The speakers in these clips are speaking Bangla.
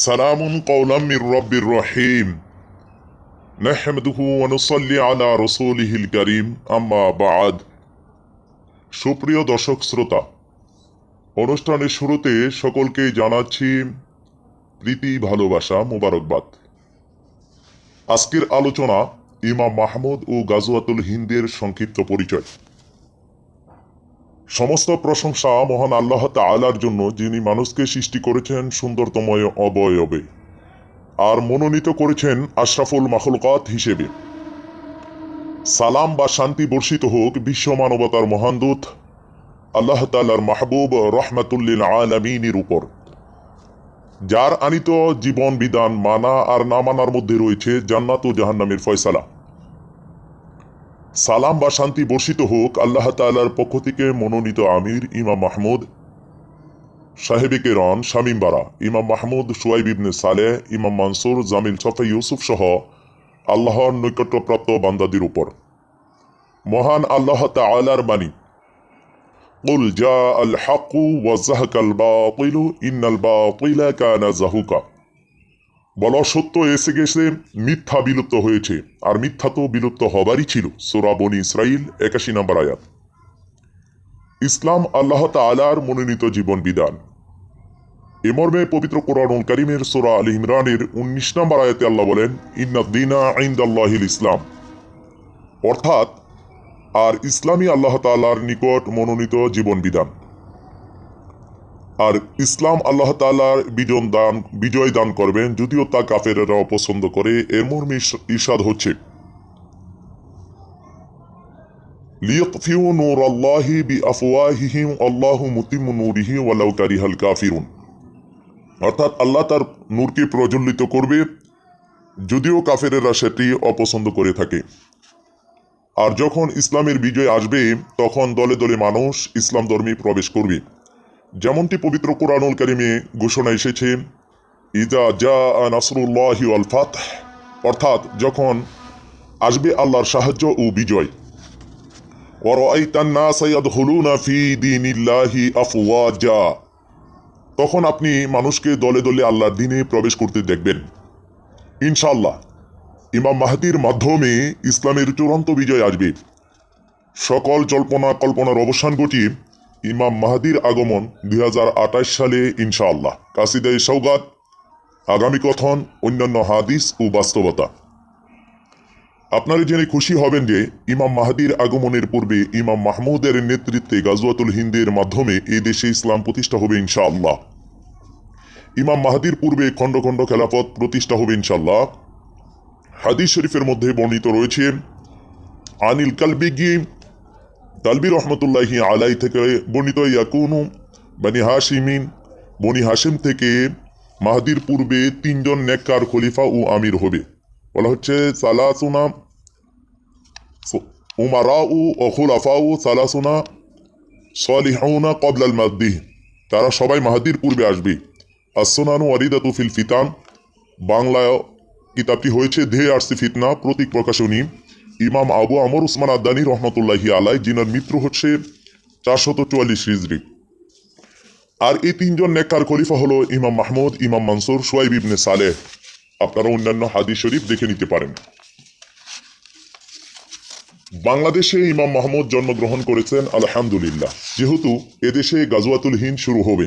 সালামুন কৌলামির রব্বির রহিম নাহমদুহু অনুসল্লি আলা রসুলিহিল করিম আম্মা বাদ সুপ্রিয় দর্শক শ্রোতা, অনুষ্ঠানের শুরুতে সকলকে জানাচ্ছি প্রীতি, ভালোবাসা, মোবারকবাদ। আজকের আলোচনা ইমাম মাহমুদ ও গাজওয়াতুল হিন্দের সংক্ষিপ্ত পরিচয়। সমস্ত প্রশংসা মহান আল্লাহ তাআলার জন্য, যিনি মানুষকে সৃষ্টি করেছেন সুন্দরতময়, অবয়বে, আর মনোনীত করেছেন আশরাফুল মাখলকাত হিসেবে। সালাম বা শান্তি বর্ষিত হোক বিশ্ব মানবতার মহান দূত, আল্লাহ তালার মাহবুব রহমাতুল্লিল আলমিনের উপর। যার আনিত জীবন বিধান মানা আর না মানার মধ্যে রয়েছে জান্নাত ও জাহান্নামের ফয়সালা। সালাম বা শান্তি বর্ষিত হোক আল্লাহ তালার পক্ষ থেকে মনোনীত আমির ইমাম মাহমুদ সাহেবে কেরন শামীম বারা ইমাম মাহমুদ সুয়াইব ইবনে সালেহ ইমাম মানসুর জামিল সফা ইউসুফ সহ আল্লাহর নৈকট্যপ্রাপ্ত বান্দাদের উপর মহান আল্লাহ তালার বাণী قل جاء الحق وزهق الباطل إن الباطل كان زهوقا বল সত্য এসে গেছে, মিথ্যা বিলুপ্ত হয়েছে, আর মিথ্যা তো বিলুপ্ত হবারই ছিল, সোরা বনি ইসরাইল একাশি নম্বর আয়াত। ইসলাম আল্লাহ তালার মনোনীত জীবন বিধান। এ মর্মে পবিত্র কোরআনুল করিমের সোরা আল ইমরানের উনিশ নম্বর আয়াতে আল্লাহ বলেন ইন্নাদ্দিনা আইন্দ আল্লাহিল ইসলাম। অর্থাৎ, আর ইসলামী আল্লাহ তালার নিকট মনোনীত জীবন বিধান। আর ইসলাম আল্লাহ তালার বিজন দান, বিজয় দান করবেন, যদিও তা কাফেরেরা অপছন্দ করে। এর মর্মে ইস- ইরশাদ হচ্ছে, লিয়াকফিউ নূর আল্লাহি বি আফওয়াহিহিম আল্লাহু মুতিম্মু নূরিহি ওয়ালাউ কারিহাল কাফিরুন। অর্থাৎ আল্লাহ তার নূরকে প্রজ্বলিত করবে, যদিও কাফেরেরা সেটি অপছন্দ করে থাকে। আর যখন ইসলামের বিজয় আসবে, তখন দলে দলে মানুষ ইসলাম ধর্মে প্রবেশ করবে। যেমনটি পবিত্র কোরআনুল কারিমে ঘোষণা এসেছে ইদা জা নাসরুল্লাহ আলফাত অর্থাৎ যখন আসবে আল্লাহর সাহায্য ও বিজয়। তখন আপনি মানুষকে দলে দলে আল্লাহর দিনে প্রবেশ করতে দেখবেন। ইনশাল্লাহ ইমাম মাহাতির মাধ্যমে ইসলামের চূড়ান্ত বিজয় আসবে। সকল জল্পনা কল্পনার অবসান ঘটিয়ে ইমাম মাহাদির আগমন দুই হাজার আঠাশ সালে, ইনশাআল্লাহ। কাসিদাই সৌগাত আগামী কথন, অন্যান্য হাদিস ও বাস্তবতা। আপনারা জেনে খুশি হবেন যে, ইমাম মাহাদির আগমনের পূর্বে ইমাম মাহমুদের নেতৃত্বে গাজওয়াতুল হিন্দের মাধ্যমে এই দেশে ইসলাম প্রতিষ্ঠা হবে, ইনশাআল্লাহ। ইমাম মাহাদির পূর্বে খণ্ড খণ্ড খেলাফত প্রতিষ্ঠা হবে, ইনশাআল্লাহ। হাদিস শরীফের মধ্যে বর্ণিত রয়েছে, আনিল কালবিগি তালবি রহমতুল্লাহি আলাই থেকে বর্ণিত, ইয়াকুনু বানি হাসিমিন বনি হাসিম থেকে মাহাদির পূর্বে তিনজন নেককার খলিফা ও আমির হবে। বলা হচ্ছে সালাসুনা উমারা ও অখুলাফা ও সালাসুনা সলিহাউনা কবলাল মাদ্দিহ তারা সবাই মাহাদির পূর্বে আসবে। আসনানু ওয়ারিদাতু ফিল ফিতান। বাংলায় কিতাবটি হয়েছে ধে আরসি ফিতনা, প্রতীক প্রকাশনী। ইমাম আবু আমর উসমান আদানি রহমতুল্লাহি আলাই যিনার মৃত্যু হচ্ছে চারশত চুয়াল্লিশ হিজড়ি আর এই তিনজন নেককার খলিফা হলো ইমাম মাহমুদ, ইমাম মানসুর সোয়াইব ইবনে সালেহ। আপনারা অন্যান্য হাদিস শরীফ দেখে নিতে পারেন। বাংলাদেশে ইমাম মাহমুদ জন্মগ্রহণ করেছেন, আলহামদুলিল্লাহ। যেহেতু এদেশে গাজওয়াতুল হিন্দ শুরু হবে,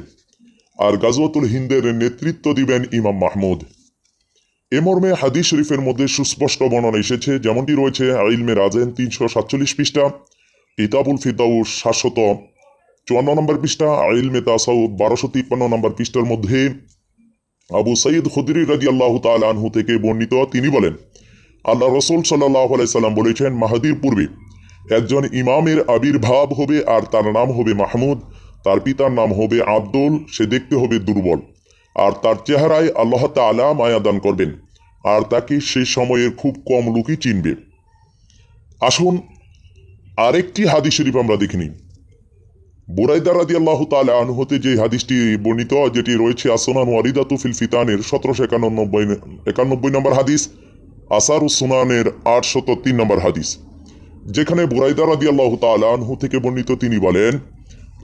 আর গাজওয়াতুল হিন্দের নেতৃত্ব দিবেন ইমাম মাহমুদ। এ মর্মে হাদিস শরীফের মধ্যে সুস্পষ্ট বর্ণনা এসেছে। যেমনটি রয়েছে ইলমে রাজেন তিনশো সাতচল্লিশ পৃষ্ঠা, কিতাবুল ফিদাউস সাতশত চুয়ান্ন নম্বর পৃষ্ঠা ইলমে তাসাউ বারোশো তিপ্পান্ন নম্বর পৃষ্ঠার মধ্যে আবু সঈদ খুদরি রাজি আল্লাহ আনহু থেকে বর্ণিত, তিনি বলেন, আল্লাহ রসুল সাল্লাহ সাল্লাম বলেছেন, মাহাদির পূর্বে একজন ইমামের আবির্ভাব হবে আর তার নাম হবে মাহমুদ, তার পিতার নাম হবে আব্দুল, সে দেখতে হবে দুর্বল, আর তার চেহারায় আল্লাহ তালা মায়াদান করবেন। আর তাকে সে সময়ের খুব কম লোকই চিনবে। আসুন, আরেকটি হাদিস শরীফ আমরা দেখে দেখিনি বুরাইদা রাদি আল্লাহ তালা আনহতে যে হাদিসটি বর্ণিত, যেটি রয়েছে আসনান ওয়ারিদাতু ফিল ফিতানের সতেরোশো একানব্বই একানব্বই নম্বর হাদিস, আসার সুনানের আটশত তিন নম্বর হাদিস। যেখানে বুরাইদা রাদি আল্লাহ তালা আনহু থেকে বর্ণিত তিনি বলেন,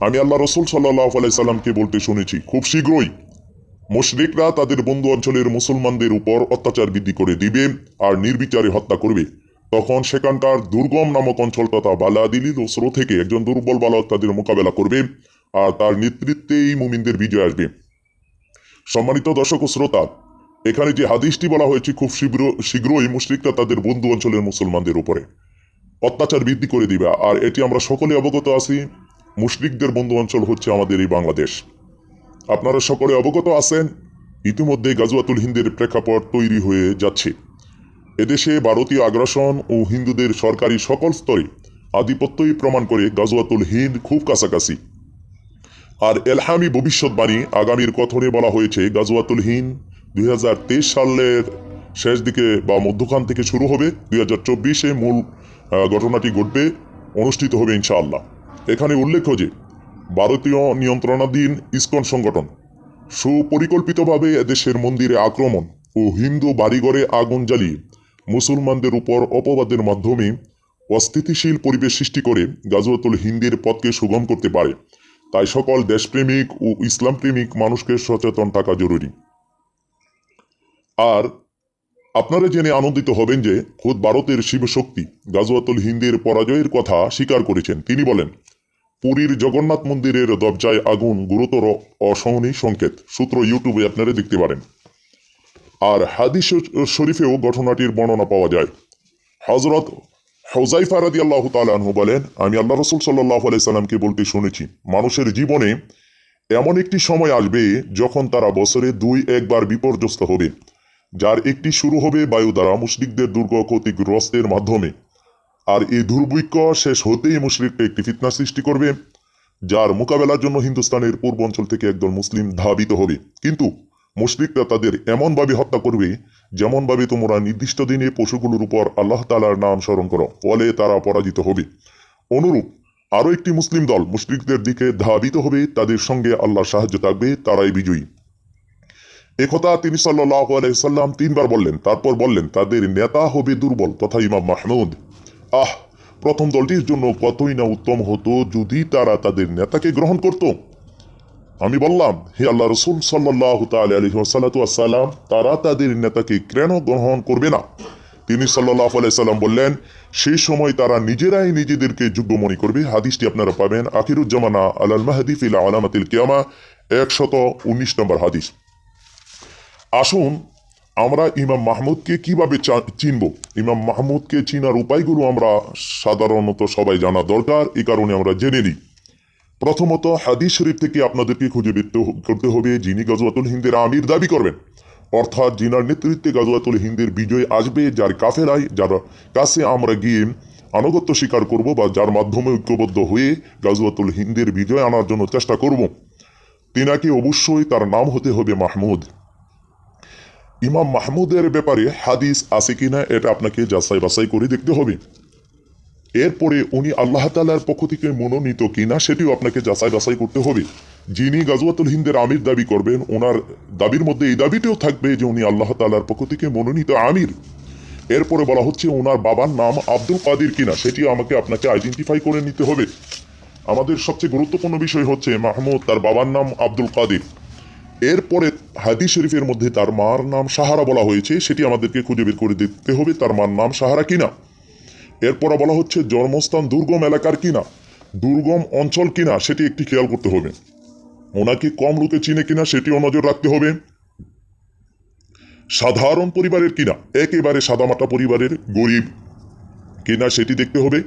আমি আল্লাহ রসুল সাল্লাহ আলাইসাল্লামকে বলতে শুনেছি, খুব শীঘ্রই মুশরিকরা তাদের বন্ধু অঞ্চলের মুসলমানদের উপর অত্যাচার বৃদ্ধি করে দিবে আর নির্বিচারে হত্যা করবে। তখন সেখানকার দুর্গম নামক অঞ্চল তথা বালাদিলিল ওসরো থেকে একজন দুর্বল বালক তাদের মোকাবেলা করবে আর তার নেতৃত্বেই মুমিনদের বিজয় আসবে। সম্মানিত দর্শক ও শ্রোতা, এখানে যে হাদিসটি বলা হয়েছে খুব শীঘ্র, শীঘ্রই মুশরিকরা তাদের বন্ধু অঞ্চলের মুসলমানদের উপরে অত্যাচার বৃদ্ধি করে দিবে। আর এটি আমরা সকলে অবগত আছি, মুশরিকদের বন্ধু অঞ্চল হচ্ছে আমাদের এই বাংলাদেশ। আপনারা সকলে অবগত আছেন, ইতিমধ্যে গাজওয়াতুল হিন্দের প্রেক্ষাপট তৈরি হয়ে যাচ্ছে। এদেশে ভারতীয় আগ্রাসন ও হিন্দুদের সরকারি সকল স্তরে আধিপত্যই প্রমাণ করে গাজওয়াতুল হিন্দ খুব কাছাকাছি। আর এলহামি ভবিষ্যৎবাণী আগামীর কথনে বলা হয়েছে, গাজওয়াতুল হিন্দ দুই সালের শেষ দিকে বা মধ্যখান থেকে শুরু হবে। দুই হাজার চব্বিশে মূল ঘটনাটি ঘটবে, অনুষ্ঠিত হবে ইনশাআল্লাহ। এখানে উল্লেখ্য যে ভারতীয় নিয়ন্ত্রণাধীন ইসকন সংগঠন। সুপরিকল্পিতভাবে এদেশের মন্দিরে আক্রমণ ও হিন্দু বাড়িঘরে আগুন জ্বালিয়ে মুসলমানদের উপর অপবাদের মাধ্যমে অস্থিতিশীল পরিবেশ সৃষ্টি করে গাজওয়াতুল হিন্দের পথকে সুগম করতে পারে। তাই সকল দেশপ্রেমিক ও ইসলাম প্রেমিক মানুষকে সচেতন থাকা জরুরি। আর আপনারা জেনে আনন্দিত হবেন যে, খোদ ভারতের শিবশক্তি গাজওয়াতুল হিন্দের পরাজয়ের কথা স্বীকার করেছেন। তিনি বলেন পুরীর জগন্নাথ মন্দিরের দরজায় আগুন, গুরুতর অসহনীয় সংকেত। সূত্র ইউটিউবে আপনারা দেখতে পারেন। আর হাদিস শরীফেও ঘটনাটির বর্ণনা পাওয়া যায়। হজরত হজাইফা রাদি আল্লাহ তালু বলেন, আমি আল্লাহ রসুল সাল্লাহ আলাইসাল্লামকে বলতে শুনেছি, মানুষের জীবনে এমন একটি সময় আসবে যখন তারা বছরে দুই, একবার বিপর্যস্ত হবে, যার একটি শুরু হবে বায়ু দ্বারা। মুশরিকদের দুর্গ ক্ষতিগ্রস্তের মাধ্যমে। আর এই দুর্ভিক্ষ শেষ হতেই মুশরিকটা একটি ফিতনা সৃষ্টি করবে, যার মোকাবেলার জন্য হিন্দুস্তানের পূর্বাঞ্চল থেকে একদল মুসলিম ধাবিত হবে। কিন্তু মুশরিকরা তাদের এমনভাবে হত্যা করবে, যেমনভাবে তোমরা নির্দিষ্ট দিনে পশুগুলোর উপর আল্লাহ তালার নাম স্মরণ করো, ফলে তারা পরাজিত হবে। অনুরূপ আরও একটি মুসলিম দল মুশরিকদের দিকে ধাবিত হবে, তাদের সঙ্গে আল্লাহ সাহায্য থাকবে, তারাই বিজয়ী। একথা তিনি সাল্লাহ আলাইসাল্লাম তিনবার বললেন, তারপর বললেন, তাদের নেতা হবে দুর্বল, তথা ইমাম মাহমুদ। আহ, প্রথম দলটির জন্য কতই না উত্তম হতো যদি তারা তাদের নেতাকে গ্রহণ করত। আমি বললাম, হে আল্লাহ রসুল সাল্লাহ সাল্লাম তারা তাদের নেতাকে কেন গ্রহণ করবে না? তিনি সাল্লাহ আলাইসাল্লাম বললেন, সেই সময় তারা নিজেরাই নিজেদেরকে যোগ্য মনে করবে। হাদিসটি আপনারা পাবেন আখিরুজ্জামানা আলাল মাহাদি আলামাতিল কিয়ামা, একশত উনিশ নম্বর হাদিস। আসুন আমরা ইমাম মাহমুদকে কীভাবে চিনব? ইমাম মাহমুদকে চিনার উপায়গুলো আমরা সাধারণত সবাই জানা দরকার এই কারণে আমরা জেনে নিই। প্রথমত হাদিস শরীফ থেকে আপনাদেরকে খুঁজে বের করতে হবে যিনি গজওয়াতুল হিন্দের আমির দাবি করবেন। অর্থাৎ যিনার নেতৃত্বে গজওয়াতুল হিন্দের বিজয় আসবে, যার কাফেরায় যার কাছে আমরা গিয়ে আনুগত্য স্বীকার করব বা যার মাধ্যমে ঐক্যবদ্ধ হয়ে গাজওয়াতুল হিন্দের বিজয় আনার জন্য চেষ্টা করব। তিনাকে অবশ্যই তার নাম হতে হবে মাহমুদ। ইমাম মাহমুদের ব্যাপারে হাদিস আছে কিনা এটা আপনাকে যাচাই বাছাই করে দেখতে হবে। এরপরে উনি আল্লাহ তালার পক্ষ থেকে মনোনীত কিনা, সেটিও আপনাকে যাচাই বাছাই করতে হবে। যিনি গাজওয়াতুল হিন্দের আমির দাবি করবেন, ওনার দাবির মধ্যে এই দাবিটিও থাকবে যে উনি আল্লাহ তালার পক্ষ থেকে মনোনীত আমির। এরপরে বলা হচ্ছে, ওনার বাবার নাম আব্দুল কাদির কিনা সেটি আমাকে আপনাকে আইডেন্টিফাই করে নিতে হবে। আমাদের সবচেয়ে গুরুত্বপূর্ণ বিষয় হচ্ছে মাহমুদ, তার বাবার নাম আব্দুল কাদির। এরপরে হাদিস শরীফের মধ্যে তার মার নাম সাহারা বলা হয়েছে, সেটি আমাদেরকে খুঁজে বের করে দেখতে হবে তার মার নাম সাহারা কিনা। এরপরে বলা হচ্ছে, জন্মস্থান দুর্গম এলাকার কিনা, দুর্গম অঞ্চল কিনা, সেটি একটি খেয়াল করতে হবে। ওনাকে কম লোকে চিনে কিনা, সেটিও নজর রাখতে হবে। সাধারণ পরিবারের কিনা, একেবারে সাদামাটা পরিবারের গরিব কিনা, সেটি দেখতে হবে।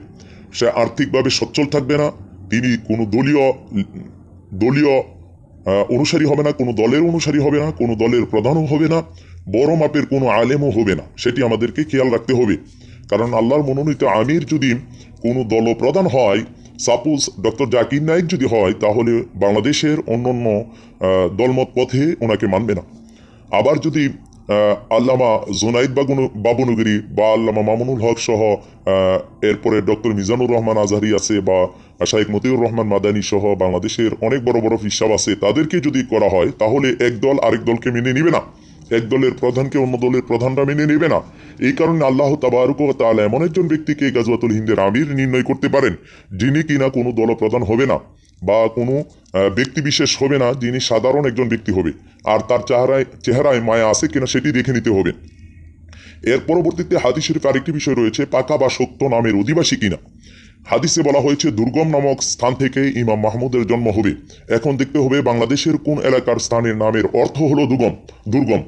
সে আর্থিকভাবে সচ্ছল থাকবে না, তিনি কোনো দলীয় দলীয় অনুসারী হবে না, কোনো দলের অনুসারী হবে না, কোনো দলের প্রধানও হবে না, বড় মাপের কোনো আলেমও হবে না। সেটি আমাদেরকে খেয়াল রাখতে হবে। কারণ আল্লাহর মনোনীত আমির যদি কোনো দল প্রধান হয় সাপোজ ডক্টর জাকির নায়েক যদি হয়, তাহলে বাংলাদেশের অন্য অন্য দলমত পথে ওনাকে মানবে না। আবার যদি আল্লামা জোনাইদ বাগুন, বাবনগরী বা আল্লামা মামুনুল হক সহ এরপরে ডক্টর মিজানুর রহমান আজহারি আছে বা শাইখ মতিউর রহমান মাদানী সহ বাংলাদেশের অনেক বড় বড় হিসাব আছে। তাদেরকে যদি করা হয়, তাহলে এক দল আরেক দলকে মেনে নিবে না। এক দলের প্রধানকে অন্য দলের প্রধানরা মেনে নেবে না। এই কারণে আল্লাহ তাবারুক ও তাআলা এমন একজন ব্যক্তিকে গাজওয়াতুল হিন্দের আমির নির্ণয় করতে পারেন, যিনি কিনা কোনো দল প্রধান হবে না। বা কোনো ব্যক্তি বিশেষ হবে না যিনি সাধারণ একজন ব্যক্তি হবে। আর তার চেহারায় চেহারায় মায়া আছে কিনা সেটি দেখে নিতে হবে। এর পরবর্তীতে হাদিস শরীফ আরেকটি বিষয় রয়েছে, পাকা বা সত্য নামের অধিবাসী কিনা। হাদিসে বলা হয়েছে, দুর্গম নামক স্থান থেকে ইমাম মাহমুদের জন্ম হবে। এখন দেখতে হবে বাংলাদেশের কোন এলাকার স্থানের নামের অর্থ হলো দুর্গম দুর্গম।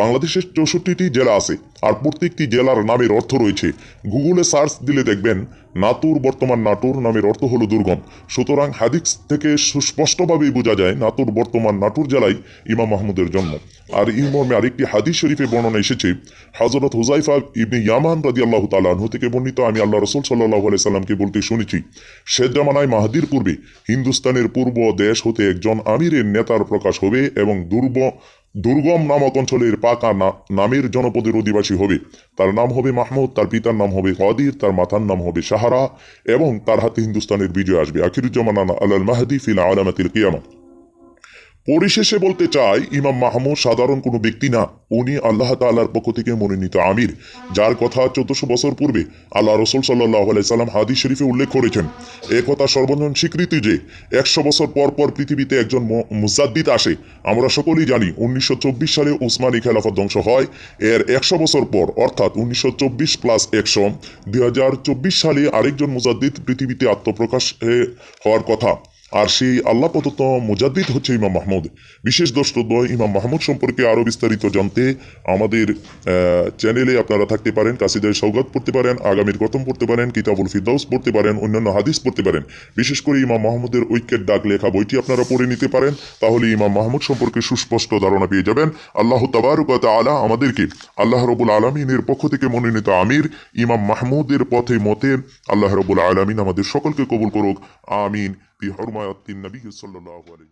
বাংলাদেশের চৌষট্টিটি জেলা আছে, আর প্রত্যেকটি জেলার নামের অর্থ রয়েছে। গুগলে সার্চ দিলে দেখবেন নাতুর বর্তমান নাটুর নামের অর্থ হলো দুর্গম। সুতরাং হাদিস থেকে সুস্পষ্টভাবেই বোঝা যায়, নাতুর বর্তমান নাটুর জেলায় ইমাম মাহমুদের জন্ম। আর এই মর্মে আরেকটি হাদিস শরীফে বর্ণনা এসেছে হজরত হুজাইফা ইবনে ইয়ামান রাজি আল্লাহ তালাহু থেকে বর্ণিত, আমি আল্লাহ রসুল সাল্লাহ সাল্লামকে বলতে শুনেছি। জামানায় মাহাদির পূর্বে হিন্দুস্তানের পূর্ব দেশ হতে একজন আমিরের নেতার প্রকাশ হবে এবং দুর্ব দুর্গম নামক অঞ্চলের পাকা নামের জনপদের অধিবাসী হবে। তার নাম হবে মাহমুদ, তার পিতার নাম হবে কাদির তার মাথার নাম হবে সাহারা এবং তার হাতে হিন্দুস্তানের বিজয় আসবে। আখিরুজ্জামান আল মাহাদি ফিল আলামাতিল কিয়ামা। পরিশেষে বলতে চাই, ইমাম মাহমুদ সাধারণ কোনো ব্যক্তি না, উনি আল্লাহ তাল্লাহর পক্ষ থেকে মনোনীত আমির। যার কথা চোদ্দশো বছর পূর্বে আল্লাহ রসুল সাল্লাহ সাল্লাম হাদিস শরীফে উল্লেখ করেছেন। এ কথা সর্বজন স্বীকৃতি যে, একশো বছর পর পর পৃথিবীতে একজন মুজাদ্দিদ আসে। আমরা সকলেই জানি, উনিশশো চব্বিশ সালে উসমানী খেলাফত ধ্বংস হয়। এর একশো বছর পর, অর্থাৎ উনিশশো চব্বিশ প্লাস একশো, দুই সালে আরেকজন মুজাদ্দিদ পৃথিবীতে আত্মপ্রকাশ হওয়ার কথা। আর সেই আল্লাহ প্রদত্ত মুজাদ্দিদ হচ্ছে ইমাম মাহমুদ। বিশেষ দ্রষ্টব্য ইমাম মাহমুদ সম্পর্কে আরও বিস্তারিত জানতে আমাদের চ্যানেলে আপনারা থাকতে পারেন, কাসিদের সৌগাত পড়তে পারেন, আগামীর গতম পড়তে পারেন, কিতাবুল ফিরদৌস পড়তে পারেন, অন্যান্য হাদিস পড়তে পারেন। বিশেষ করে ইমাম মাহমুদের ঐক্যের ডাক লেখা বইটি আপনারা পড়ে নিতে পারেন, তাহলে ইমাম মাহমুদ সম্পর্কে সুস্পষ্ট ধারণা পেয়ে যাবেন। আল্লাহ তাবারুকাত আলা আমাদেরকে, আল্লাহ রবুল আলমিনের পক্ষ থেকে মনোনীত আমির, ইমাম মাহমুদের পথে মতে আল্লাহ রবুল আলমিন আমাদের সকলকে কবুল করুক, আমিন। بحرمة النبي صلى الله عليه وسلم